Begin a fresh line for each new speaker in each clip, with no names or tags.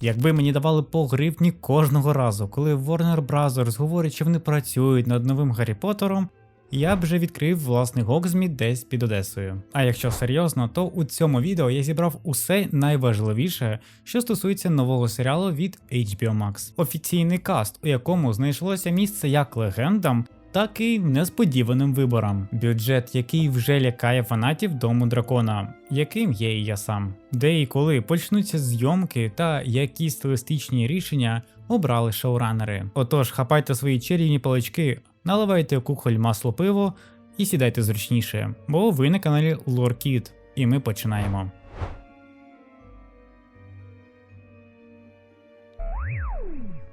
Якби мені давали по гривні кожного разу, коли Warner Bros. говорить, що вони працюють над новим Гаррі Поттером, я б вже відкрив власний Гоксміт десь під Одесою. А якщо серйозно, то у цьому відео я зібрав усе найважливіше, що стосується нового серіалу від HBO Max. Офіційний каст, у якому знайшлося місце як легендам, так і несподіваним виборам. Бюджет, який вже лякає фанатів дому дракона, яким є і я сам. Де і коли почнуться зйомки та які стилістичні рішення обрали шоуранери. Отож, хапайте свої чарівні палички, наливайте кухоль масло пиво і сідайте зручніше, бо ви на каналі LoreKid, і ми починаємо.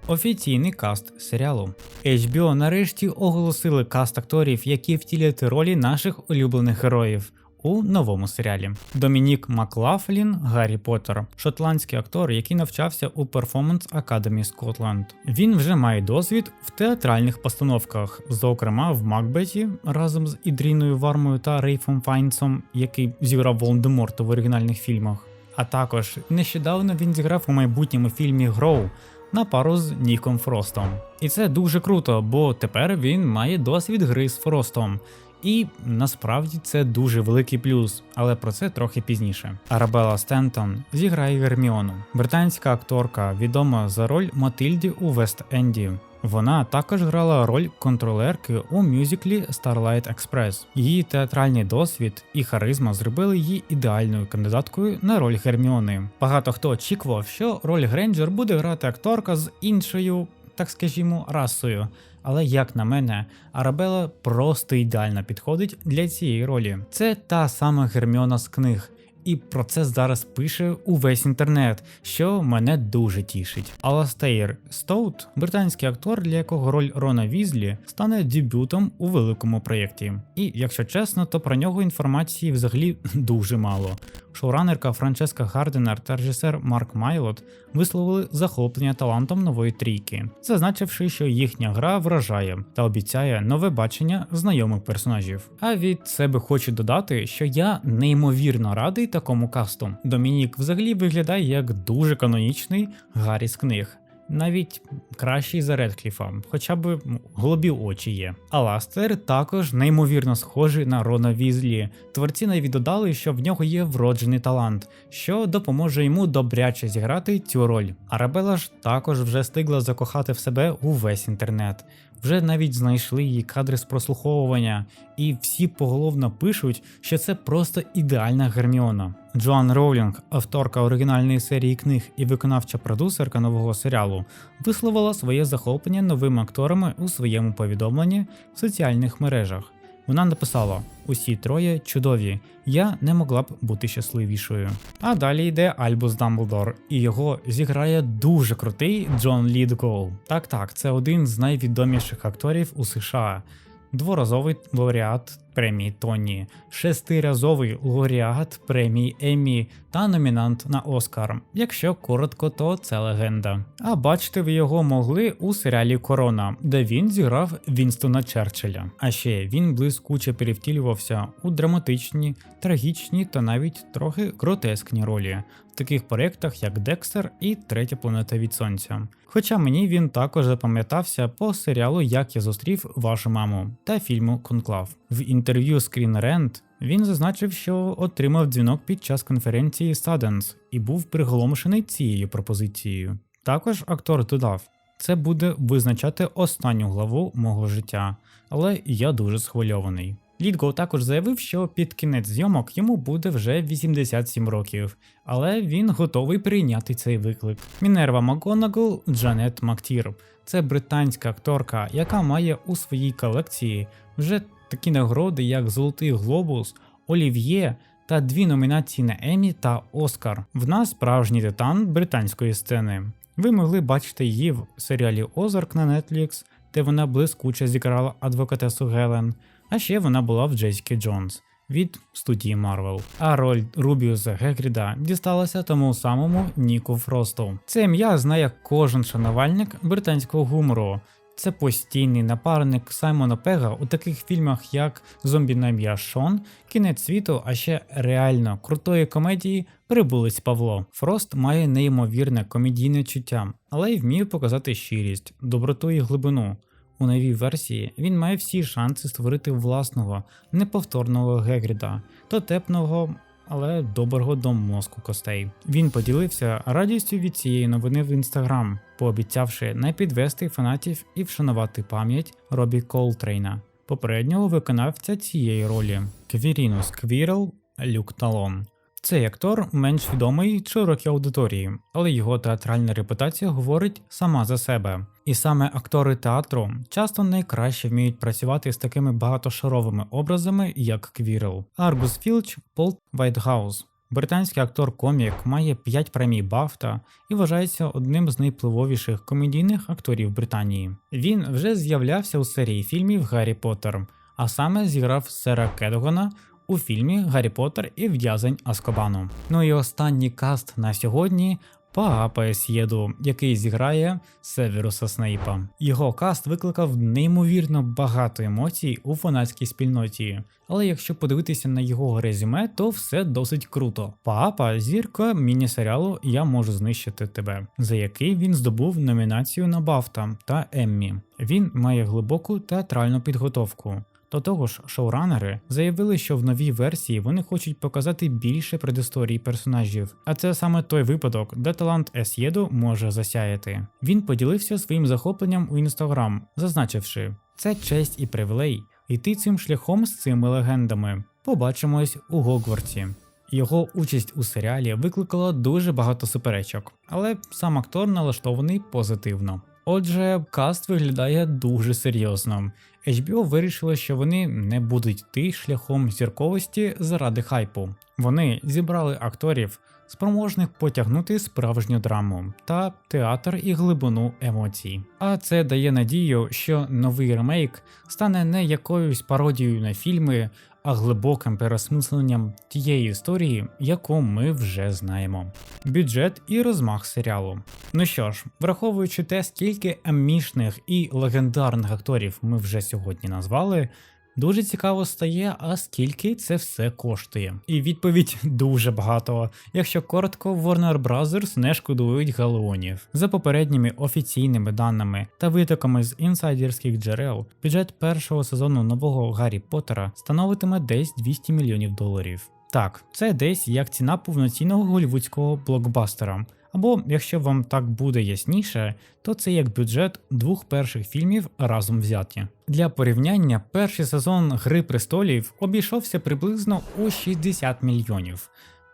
Офіційний каст серіалу. HBO нарешті оголосили каст акторів, які втілять ролі наших улюблених героїв. У новому серіалі Домінік Маклафлін Гаррі Поттер, шотландський актор, який навчався у Performance Academy Scotland. Він вже має досвід в театральних постановках, зокрема в Макбеті разом з Ідріною Вармою та Рейфом Файнсом, який зіграв Волдеморта в оригінальних фільмах. А також нещодавно він зіграв у майбутньому фільмі Гроу на пару з Ніком Фростом. І це дуже круто, бо тепер він має досвід гри з Фростом. І насправді це дуже великий плюс, але про це трохи пізніше. Арабела Стентон зіграє Герміону, британська акторка, відома за роль Матильді у Вест Енді. Вона також грала роль контролерки у мюзиклі Starlight Express. Її театральний досвід і харизма зробили її ідеальною кандидаткою на роль Герміони. Багато хто очікував, що роль Грейнджер буде грати акторка з іншою, так скажімо, расою. Але як на мене, Арабела просто ідеально підходить для цієї ролі. Це та сама Герміона з книг. І про це зараз пише увесь інтернет, що мене дуже тішить. Аластейр Стоут, британський актор, для якого роль Рона Візлі стане дебютом у великому проєкті. І якщо чесно, то про нього інформації взагалі дуже мало. Шоуранерка Франческа Гарденер та режисер Марк Майлот висловили захоплення талантом нової трійки, зазначивши, що їхня гра вражає та обіцяє нове бачення знайомих персонажів. А від себе хочу додати, що я неймовірно радий такому касту. Домінік взагалі виглядає як дуже канонічний Гаррі з книг. Навіть кращий за Редкліфа, хоча б голубі очі є. А Ластер також неймовірно схожий на Рона Візлі. Творці навіть додали, що в нього є вроджений талант, що допоможе йому добряче зіграти цю роль. Арабела ж також вже стигла закохати в себе увесь інтернет. Вже навіть знайшли її кадри з прослуховування, і всі поголовно пишуть, що це просто ідеальна Герміона. Джоан Роулінг, авторка оригінальної серії книг і виконавча продюсерка нового серіалу, висловила своє захоплення новими акторами у своєму повідомленні в соціальних мережах. Вона написала: усі троє чудові, я не могла б бути щасливішою. А далі йде Альбус Дамблдор, і його зіграє дуже крутий Джон Лідгоу. Так, так, це один з найвідоміших акторів у США. Дворазовий лауреат премії Тоні, шестиразовий лауреат премії Еммі та номінант на Оскар. Якщо коротко, то це легенда. А бачити ви його могли у серіалі Корона, де він зіграв Вінстона Черчилля. А ще він блискуче перевтілювався у драматичні, трагічні та навіть трохи гротескні ролі. В таких проєктах, як Декстер і Третя планета від Сонця. Хоча мені він також запам'ятався по серіалу Як я зустрів вашу маму та фільму Конклав. В інтерв'ю Screen Rant він зазначив, що отримав дзвінок під час конференції Sundance і був приголомшений цією пропозицією. Також актор додав: це буде визначати останню главу мого життя, але я дуже схвильований. Літго також заявив, що під кінець зйомок йому буде вже 87 років, але він готовий прийняти цей виклик. Мінерва Макгонагал Джанет Мактір це британська акторка, яка має у своїй колекції вже такі нагороди, як Золотий Глобус, Олів'є та дві номінації на Емі та Оскар. Вона справжній титан британської сцени. Ви могли бачити її в серіалі Озарк на Netflix, де вона блискуче зіграла адвокатесу Гелен. А ще вона була в Джесіки Джонс від студії Марвел. А роль Рубіуса Гегріда дісталася тому самому Ніку Фросту. Це ім'я знає кожен шанувальник британського гумору. Це постійний напарник Саймона Пега у таких фільмах, як Зомбі на ім'я Шон, Кінець світу, а ще реально крутої комедії Прибулець Павло. Фрост має неймовірне комедійне чуття, але й вміє показати щирість, доброту і глибину. У новій версії він має всі шанси створити власного, неповторного Гегріда, дотепного, але доброго до мозку костей. Він поділився радістю від цієї новини в інстаграм, пообіцявши не підвести фанатів і вшанувати пам'ять Робі Колтрейна, попереднього виконавця цієї ролі Квірінус Квірел Люк Талон. Цей актор менш відомий широкій аудиторії, але його театральна репутація говорить сама за себе. І саме актори театру часто найкраще вміють працювати з такими багатошаровими образами, як Квірел. Аргус Філч Пол Вайтгаус. Британський актор-комік має 5 премій Бафта і вважається одним з найвпливовіших комедійних акторів Британії. Він вже з'являвся у серії фільмів Гаррі Поттер, а саме зіграв Сера Кедогана у фільмі Гаррі Поттер і В'язень Аскобану. Ну і останній каст на сьогодні. Паапа Есєду, який зіграє Северуса Снейпа. Його каст викликав неймовірно багато емоцій у фанатській спільноті, але якщо подивитися на його резюме, то все досить круто. Паапа зірка міні-серіалу Я можу знищити тебе, за який він здобув номінацію на Бафта та Еммі. Він має глибоку театральну підготовку. До того ж, шоуранери заявили, що в новій версії вони хочуть показати більше предісторії персонажів, а це саме той випадок, де талант Есєду може засяяти. Він поділився своїм захопленням у інстаграм, зазначивши, це честь і привілей йти цим шляхом з цими легендами. Побачимось у Гогвартсі. Його участь у серіалі викликала дуже багато суперечок, але сам актор налаштований позитивно. Отже, каст виглядає дуже серйозно. HBO вирішило, що вони не будуть йти шляхом зірковості заради хайпу. Вони зібрали акторів, спроможних потягнути справжню драму та театр і глибину емоцій. А це дає надію, що новий ремейк стане не якоюсь пародією на фільми, а глибоким переосмисленням тієї історії, яку ми вже знаємо. Бюджет і розмах серіалу. Ну що ж, враховуючи те, скільки емішних і легендарних акторів ми вже сьогодні назвали. Дуже цікаво стає, а скільки це все коштує. І відповідь дуже багато. Якщо коротко, Warner Bros. не шкодують галеонів. За попередніми офіційними даними та витоками з інсайдерських джерел, бюджет першого сезону нового Гаррі Поттера становитиме десь 200 мільйонів доларів. Так, це десь як ціна повноцінного голівудського блокбастера. Або, якщо вам так буде ясніше, то це як бюджет двох перших фільмів разом взяті. Для порівняння, перший сезон Гри престолів обійшовся приблизно у 60 мільйонів.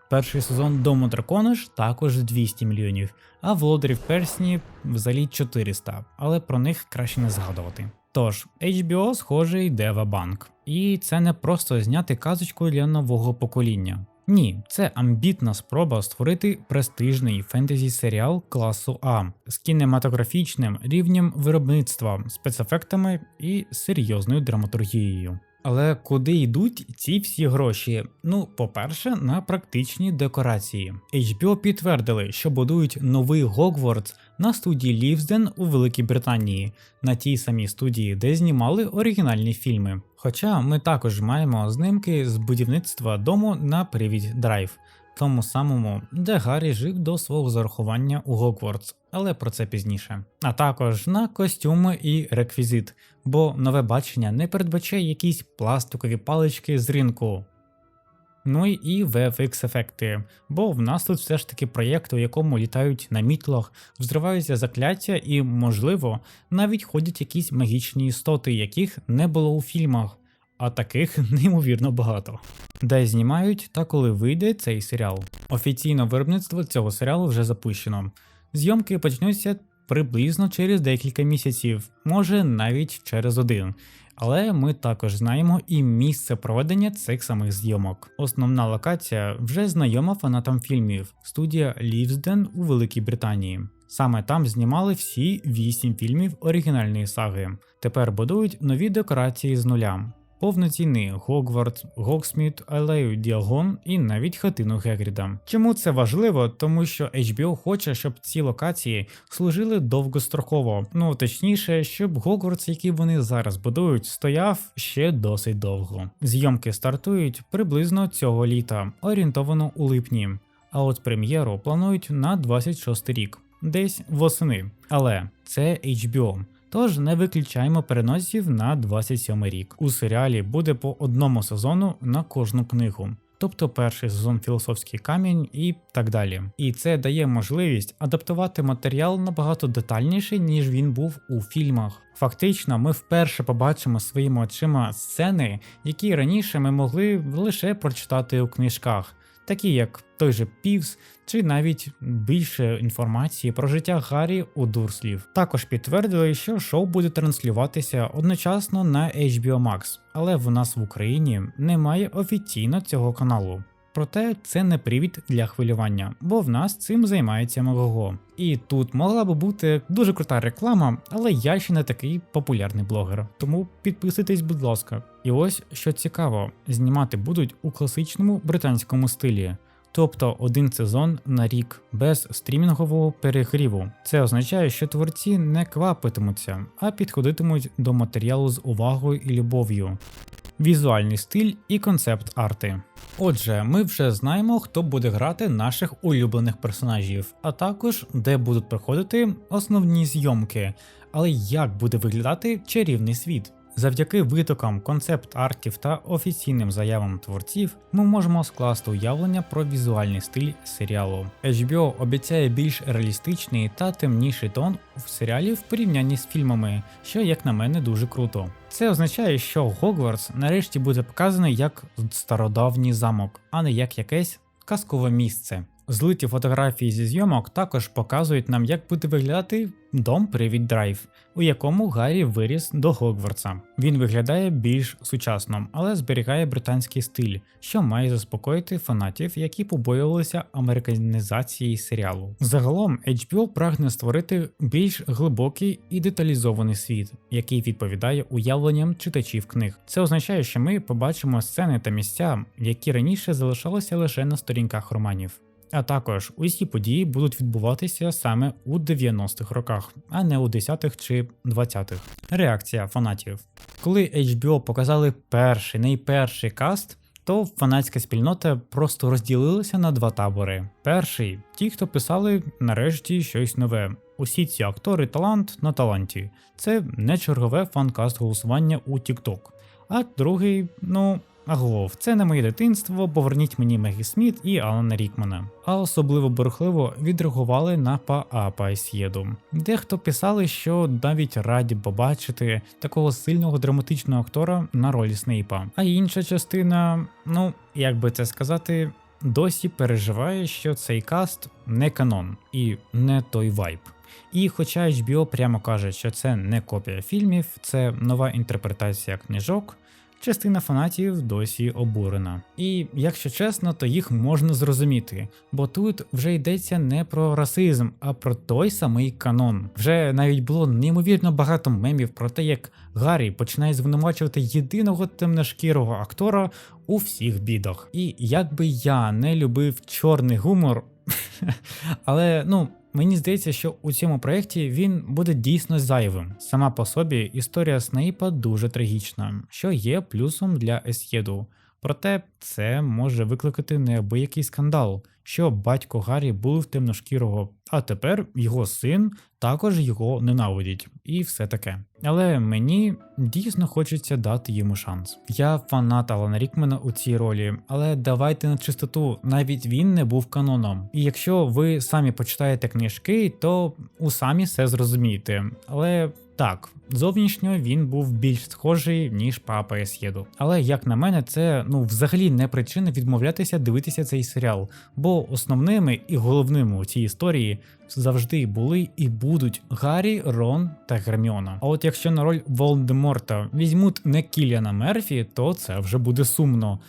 Перший сезон Дому Дракона ж також 200 мільйонів, а Володарів Персні взагалі 400, але про них краще не згадувати. Тож, HBO, схоже, йде в банк. І це не просто зняти казочку для нового покоління. Ні, це амбітна спроба створити престижний фентезі серіал класу А з кінематографічним рівнем виробництва, спецефектами і серйозною драматургією. Але куди йдуть ці всі гроші? Ну, по-перше, на практичні декорації. HBO підтвердили, що будують новий Гогвартс на студії Лівзден у Великій Британії, на тій самій студії, де знімали оригінальні фільми. Хоча ми також маємо знимки з будівництва дому на Привід Драйв, тому самому, де Гаррі жив до свого зарахування у Гогвартс, але про це пізніше. А також на костюми і реквізит, бо нове бачення не передбачає якісь пластикові палички з ринку. Ну і VFX ефекти, бо в нас тут все ж таки проєкт, у якому літають на мітлах, взриваються закляття і, можливо, навіть ходять якісь магічні істоти, яких не було у фільмах, а таких неймовірно багато. Де знімають та коли вийде цей серіал. Офіційно виробництво цього серіалу вже запущено. Зйомки почнуться приблизно через декілька місяців, може навіть через один. Але ми також знаємо і місце проведення цих самих зйомок. Основна локація вже знайома фанатам фільмів студія Лівсден у Великій Британії. Саме там знімали всі вісім фільмів оригінальної саги. Тепер будують нові декорації з нуля. Повноцінний Гогвард, Гоксміт, Алею Діагон і навіть хатину Гегріда. Чому це важливо? Тому що HBO хоче, щоб ці локації служили довгостроково. Ну точніше, щоб Гогвардс, який вони зараз будують, стояв ще досить довго. Зйомки стартують приблизно цього літа, орієнтовано у липні. А от прем'єру планують на 26 рік, десь восени. Але це HBO. Тож не виключаємо переносів на 27 рік. У серіалі буде по одному сезону на кожну книгу. Тобто перший сезон філософський камінь і так далі. І це дає можливість адаптувати матеріал набагато детальніше, ніж він був у фільмах. Фактично, ми вперше побачимо своїми очима сцени, які раніше ми могли лише прочитати у книжках, такі як той же Півс, чи навіть більше інформації про життя Гаррі у Дурслів. Також підтвердили, що шоу буде транслюватися одночасно на HBO Max, але в нас в Україні немає офіційно цього каналу. Проте це не привід для хвилювання, бо в нас цим займається Мегого. І тут могла би бути дуже крута реклама, але я ще не такий популярний блогер, тому підписуйтесь, будь ласка. І ось що цікаво, знімати будуть у класичному британському стилі. Тобто один сезон на рік без стрімінгового перегріву. Це означає, що творці не квапитимуться, а підходитимуть до матеріалу з увагою і любов'ю. Візуальний стиль і концепт арти. Отже, ми вже знаємо, хто буде грати наших улюблених персонажів, а також де будуть проходити основні зйомки, але як буде виглядати чарівний світ. Завдяки витокам концепт-артів та офіційним заявам творців ми можемо скласти уявлення про візуальний стиль серіалу. HBO обіцяє більш реалістичний та темніший тон в серіалі в порівнянні з фільмами, що, як на мене, дуже круто. Це означає, що Гогвартс нарешті буде показаний як стародавній замок, а не як якесь казкове місце. Злиті фотографії зі зйомок також показують нам, як буде виглядати дом Привід Драйв, у якому Гаррі виріс до Гогвартса. Він виглядає більш сучасно, але зберігає британський стиль, що має заспокоїти фанатів, які побоювалися американізації серіалу. Загалом HBO прагне створити більш глибокий і деталізований світ, який відповідає уявленням читачів книг. Це означає, що ми побачимо сцени та місця, які раніше залишалися лише на сторінках романів. А також усі події будуть відбуватися саме у 90-х роках, а не у 10-х чи 20-х. Реакція фанатів. Коли HBO показали перший найперший каст, то фанатська спільнота просто розділилася на два табори. Перший ті, хто писали нарешті щось нове. Усі ці актори талант на таланті. Це не чергове фанкаст голосування у TikTok. А другий, ну. Агов, це не моє дитинство, поверніть мені Мегі Сміт і Алана Рікмана. А особливо борхливо відреагували на Паапа Сєду. Дехто писали, що навіть раді побачити такого сильного драматичного актора на ролі Снейпа. А інша частина, ну як би це сказати, досі переживає, що цей каст не канон і не той вайб. І хоча HBO прямо каже, що це не копія фільмів, це нова інтерпретація книжок. Частина фанатів досі обурена. І якщо чесно, то їх можна зрозуміти, бо тут вже йдеться не про расизм, а про той самий канон. Вже навіть було неймовірно багато мемів про те, як Гаррі починає звинувачувати єдиного темношкірого актора у всіх бідах. І як би я не любив чорний гумор, але ну. Мені здається, що у цьому проєкті він буде дійсно зайвим. Сама по собі історія Снейпа дуже трагічна, що є плюсом для Есєду. Проте це може викликати неабиякий скандал, що батько Гаррі був темношкірого, а тепер його син також його ненавидить, і все таке. Але мені дійсно хочеться дати йому шанс. Я фанат Алана Рікмена у цій ролі, але давайте на чистоту, навіть він не був каноном. І якщо ви самі почитаєте книжки, то у самі все зрозумієте. Але так, зовнішньо він був більш схожий, ніж папа Есєду. Але як на мене, це ну взагалі не причина відмовлятися дивитися цей серіал, бо основними і головними у цій історії завжди були і будуть Гаррі, Рон та Герміона. А от якщо на роль Волдеморта візьмуть не Кіліана Мерфі, то це вже буде сумно.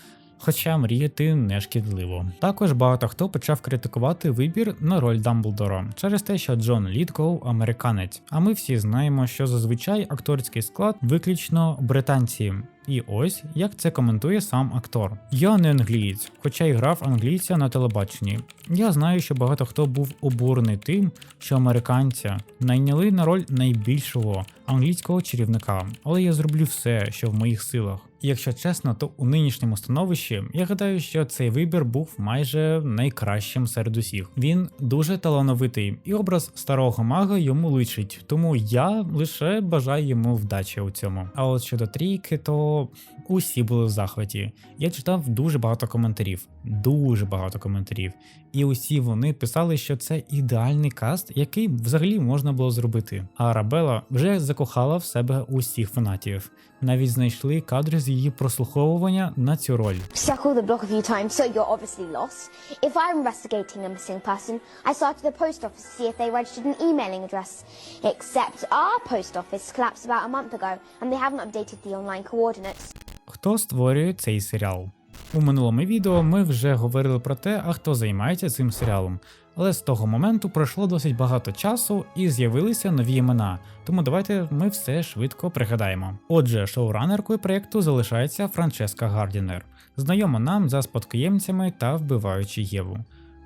Хоча мріяти не шкідливо. Також багато хто почав критикувати вибір на роль Дамблдора через те, що Джон Літкоу американець. А ми всі знаємо, що зазвичай акторський склад виключно британці. І ось як це коментує сам актор. Я не англієць, хоча й грав англійця на телебаченні. Я знаю, що багато хто був обурений тим, що американця найняли на роль найбільшого англійського чарівника, але я зроблю все, що в моїх силах. Якщо чесно, то у нинішньому становищі я гадаю, що цей вибір був майже найкращим серед усіх. Він дуже талановитий, і образ старого мага йому личить, тому я лише бажаю йому вдачі у цьому. А от щодо трійки, то усі були в захваті. Я читав дуже багато коментарів, дуже багато коментарів, і усі вони писали, що це ідеальний каст, який взагалі можна було зробити. А Арабела вже закохала в себе усіх фанатів. Навіть знайшли кадри з її прослуховування на цю роль.
They registered an emailing address. Except our post office collapsed about a month ago, and they haven't updated the online coordinates.
Хто створює цей серіал? У минулому відео ми вже говорили про те, а хто займається цим серіалом. Але з того моменту пройшло досить багато часу і з'явилися нові імена, тому давайте ми все швидко пригадаємо. Отже, шоуранеркою проєкту залишається Франческа Гардінер, знайома нам за спадкоємцями та вбиваючи Єву.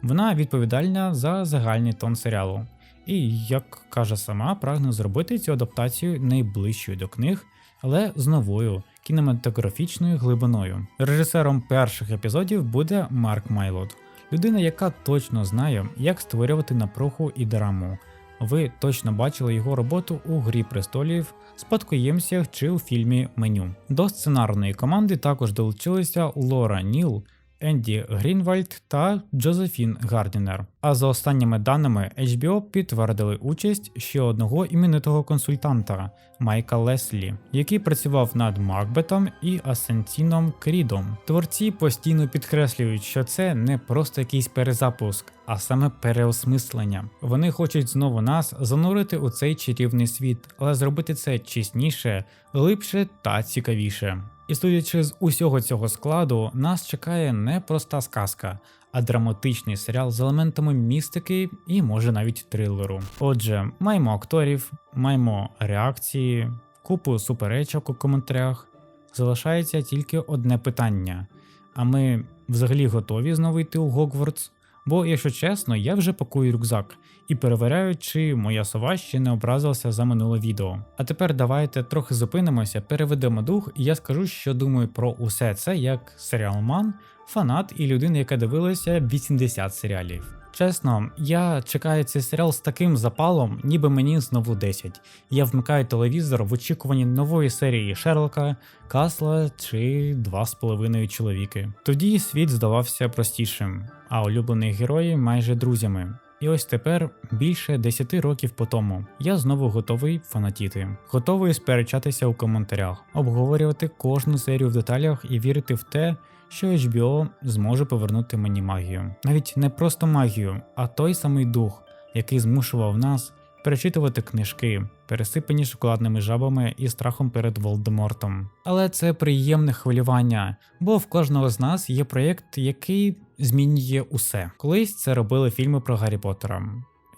Вона відповідальна за загальний тон серіалу. І, як каже сама, прагне зробити цю адаптацію найближчою до книг, але з новою кінематографічною глибиною. Режисером перших епізодів буде Марк Майлот, людина, яка точно знає, як створювати напруху і драму. Ви точно бачили його роботу у Грі престолів, спадкоємцях чи у фільмі Меню. До сценарної команди також долучилися Лора Ніл. Енді Грінвальд та Джозефін Гардінер. А за останніми даними HBO підтвердили участь ще одного іменитого консультанта Майка Леслі, який працював над Макбетом і Асенціном Крідом. Творці постійно підкреслюють, що це не просто якийсь перезапуск, а саме переосмислення. Вони хочуть знову нас занурити у цей чарівний світ, але зробити це чесніше, глибше та цікавіше. І судячи з усього цього складу, нас чекає не проста сказка, а драматичний серіал з елементами містики і може навіть трилеру. Отже, маємо акторів, маємо реакції, купу суперечок у коментарях. Залишається тільки одне питання: а ми взагалі готові знову йти у Гогвартс? Бо, якщо чесно, я вже пакую рюкзак і перевіряю, чи моя сова ще не образилася за минуле відео. А тепер давайте трохи зупинимося, переведемо дух, і я скажу, що думаю про усе це як серіалман, фанат і людина, яка дивилася 80 серіалів. Чесно, я чекаю цей серіал з таким запалом, ніби мені знову 10. Я вмикаю телевізор в очікуванні нової серії Шерлока, Касла чи два з половиною чоловіки. Тоді світ здавався простішим, а улюблені герої майже друзями. І ось тепер, більше 10 років по тому, я знову готовий фанатіти, готовий сперечатися у коментарях, обговорювати кожну серію в деталях і вірити в те, що HBO зможе повернути мені магію. Навіть не просто магію, а той самий дух, який змушував нас перечитувати книжки, пересипані шоколадними жабами і страхом перед Волдемортом. Але це приємне хвилювання, бо в кожного з нас є проєкт, який змінює усе. Колись це робили фільми про Гаррі Поттера.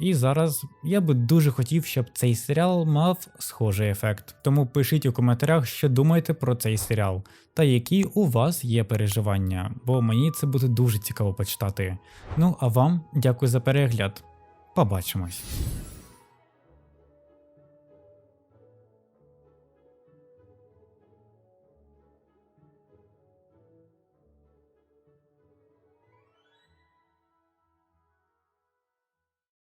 І зараз я би дуже хотів, щоб цей серіал мав схожий ефект. Тому пишіть у коментарях, що думаєте про цей серіал, та які у вас є переживання, бо мені це буде дуже цікаво почитати. Ну а вам дякую за перегляд. Побачимось.